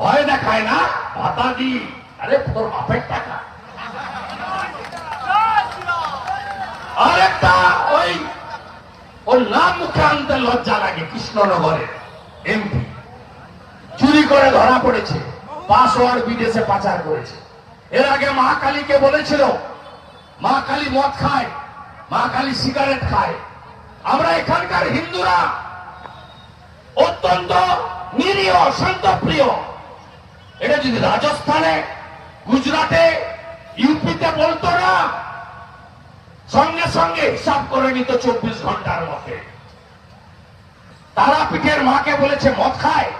ভয় দেখায় না ভাতা দি আরে, তোর বাপের টাকা। আরেকটা ওই, ওর নাম মুখে আনতে লজ্জা লাগে কৃষ্ণনগরের এমপি চুরি করে ধরা পড়েছে, পাসওয়ার্ড বিদেশে পাচার করেছে। এর আগে মা কালীকে বলেছিল, মা কালী মদ খায়, মা কালী সিগারেট খায়। আমরা এখানকার হিন্দুরা অত্যন্ত নিরীহ, শান্তপ্রিয়। এটা যদি রাজস্থানে, গুজরাটে, ইউপিতে বলতো না, সঙ্গে সঙ্গে হিসাব করে নিত চব্বিশ ঘণ্টার মধ্যে। তারা পিঠের মাকে বলেছে, মদ খায়?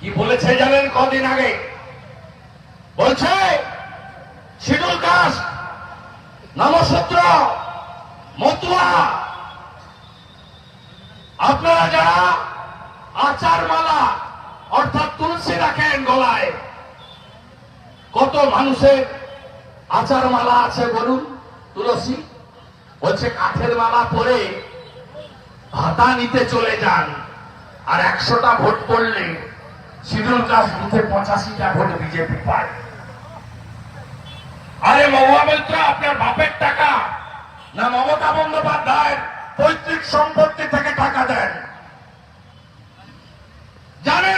কি বলেছে জানেন কদিন আগে? বলছে শিডুল কাস্ট, নমসূত্র, মতুয়া, আপনারা যারা আচার মালা অর্থাৎ তুলসী রাখেন গলায়। কত মানুষের আচার মালা আছে বলুন, তুলসী? বলছে, কাঠের মালা পরে ভাতা নিতে চলে যান, আর একশোটা ভোট পড়লে শিডিউল কাস্ট বুথে পঁচাশিটা ভোট বিজেপি পায়। আরে মহুয়া মৈত্র, আপনার বাপের টাকা না মমতা বন্দ্যোপাধ্যায়ের পৈতৃক সম্পত্তি থেকে টাকা দেন?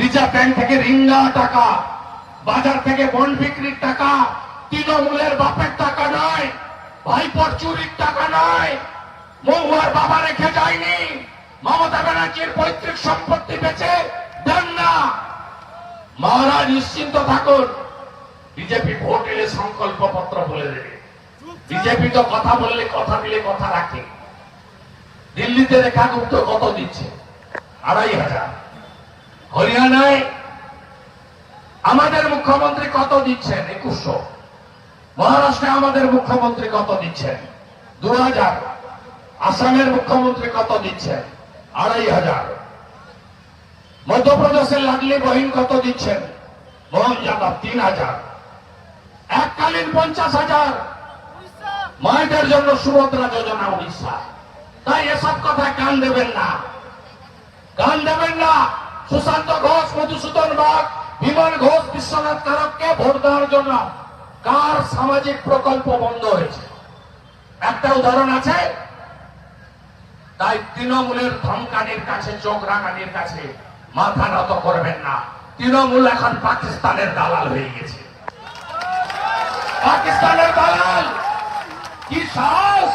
রিজার্ভ ব্যাংক থেকে নেওয়া টাকা, বাজার থেকে বন্ড বিক্রির টাকা, তৃণমূলের বাপের টাকা নয়, ভাইপর চুরির টাকা নয়, মহুয়ার বাবা রেখে যায়নি, মমতা ব্যানার্জির পৈতৃক সম্পত্তি বেচে দেন না। মহারাজ নিশ্চিন্ত থাকুন, বিজেপি ভোট এলে সংকল্প পত্র বলে দেবে। বিজেপি তো কথা বললে, কথা দিলে কথা রাখে। দিল্লিতে রেখা গুপ্ত কত দিচ্ছে? আড়াই হাজার। হরিয়ানায় আমাদের মুখ্যমন্ত্রী কত দিচ্ছেন? একুশশো। মহারাষ্ট্রে আমাদের মুখ্যমন্ত্রী কত দিচ্ছেন? দু হাজার আসামের মুখ্যমন্ত্রী কত দিচ্ছেন? আড়াই হাজার। মধ্যপ্রদেশের লাডলি বহিন কত দিচ্ছেন? মোহন যাদব তিন হাজার। এককালীন পঞ্চাশ হাজার। মায়েদের জন্য সুভদ্রা যোজনা উড়িষ্যা তাই এসব কথায় কান দেবেন না। কান দেবেন না। সুশান্ত ঘোষ, মধুসূদন বাগ বিমান ঘোষ, বিশ্বনাথ কারককে ভোট দেওয়ার জন্য কার সামাজিক প্রকল্প বন্ধ হয়েছে? একটা উদাহরণ আছে? তাই তৃণমূলের ধমকানির কাছে, চোখ রাঙানির কাছে মাথা নত করবেন না। তৃণমূল এখন পাকিস্তানের দালাল হয়ে গেছে। পাকিস্তানের দালাল! কি সাহস!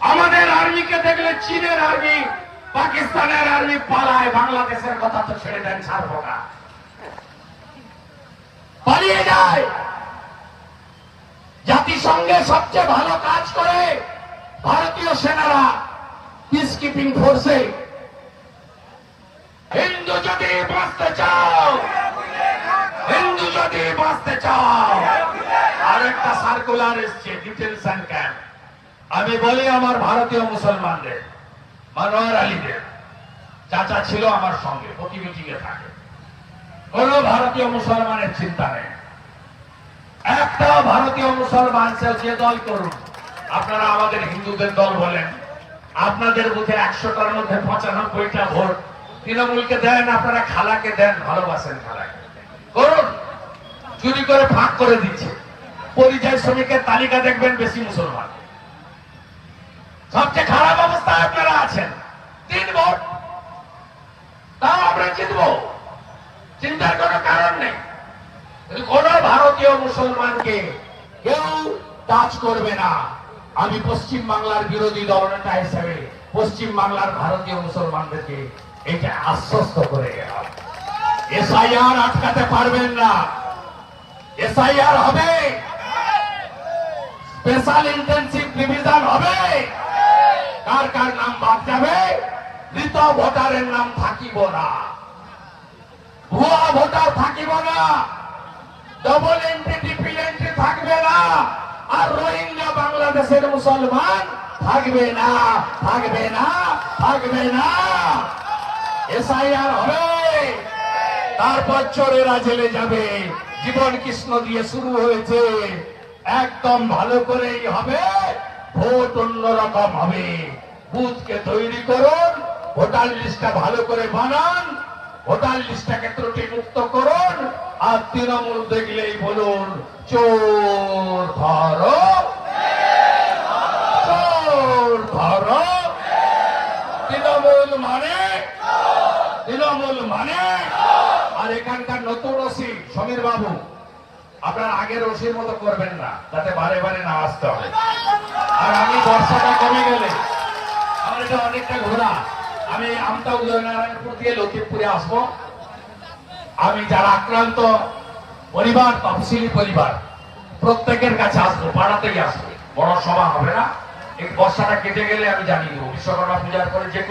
আমাদের আর্মিকে দেখলে চীনের আর্মি পাকিস্তানের আর্মি পালায়, বাংলাদেশের কথা তো ছেড়ে দেন, ছাড়বো না। পালিয়ে যায়। জাতিসংঘে সবচেয়ে ভালো কাজ করে ভারতীয় সেনারা পিস কিপিং ফোর্সে হিন্দু যদি বাঁচতে চাও, হিন্দু যদি বাঁচতে চাও, আরেকটা সার্কুলার এসছে ডিটেনশন ক্যাম্প আমি বলি আমার ভারতীয় মুসলমানদের মনোয়ার আলীদের। চাচা ছিল আমার সঙ্গে প্রতি মিটিংয়ে থাকে। কোন ভারতীয় মুসলমানের চিন্তা নেই। একটা ভারতীয় মুসলমান যে দল করুন আপনারা আমাদের হিন্দুদের দল বলেন, আপনাদের বুথে একশোটার মধ্যে পঁচানব্বইটা ভোট তৃণমূলকে দেন, আপনারা খালাকে দেন, ভালোবাসেন খালাকে। করুন। চুরি করে ফাঁক করে দিচ্ছে। পরিযায়ী শ্রমিকের তালিকা দেখবেন বেশি মুসলমান। সবচেয়ে খারাপ অবস্থা আপনারা আছেন। তিন ভোট তাও আমরা জিতবো। চিন্তার কোনো কারণ নেই। কোন ভারতীয় মুসলমানকে কেউ টাচ করবে না। আমি পশ্চিম বাংলার বিরোধী দলনেতা হিসেবে পশ্চিম বাংলার ভারতীয় মুসলমানদেরকে এটা আশ্বস্ত করে এসআইআর আটকাতে পারবেন না। এসআইআর হবে। স্পেশাল ইন্টেন্সিভ ডিভিশন হবে। কার কার নাম বাদ যাবে? মৃত ভোটারের নাম থাকিব না। ভুয়া ভোটার থাকিব না। ডবল এন্ট্রি ট্রিপল এন্ট্রি থাকবে না। আর রোহিঙ্গা বাংলাদেশের মুসলমান থাকবে না। থাকবে না থাকবে না। এসআইআর হবে। তারপর চোরেরা জেলে যাবে। জীবন কৃষ্ণ দিয়ে শুরু হয়েছে। একদম ভালো করেই হবে। ভোট অন্যরকম হবে। বুথকে তৈরি করুন, ভোটার লিস্টটা ভালো করে বানান, ভোটার লিস্টটাকে ত্রুটি মুক্ত করুন, আর তৃণমূল দেখলেই বলুন, চোর ধরো চোর ধরো তৃণমূল মানে তৃণমূল মানে আর এখানকার নতুন ওসি সমীর বাবু আপনার আগের ওসির মতো করবেন না যাতে বারে বারে না আসতে হবে। আর আমি বর্ষাটা কমে গেলে, আমার এটা অনেকটা ঘোরা। আমি আমতা উদয়নারায়ণপুর দিয়ে লতিফপুরে আসব। আমি যারা আক্রান্ত পরিবার, তফসিলি পরিবার, প্রত্যেকের কাছে আসব, পাড়াতেই আসব। বড় সভা হবে না। এই বর্ষাটা কেটে গেলে আমি জানিয়ে দেবো। বিশ্বকর্মা পূজার পরে যে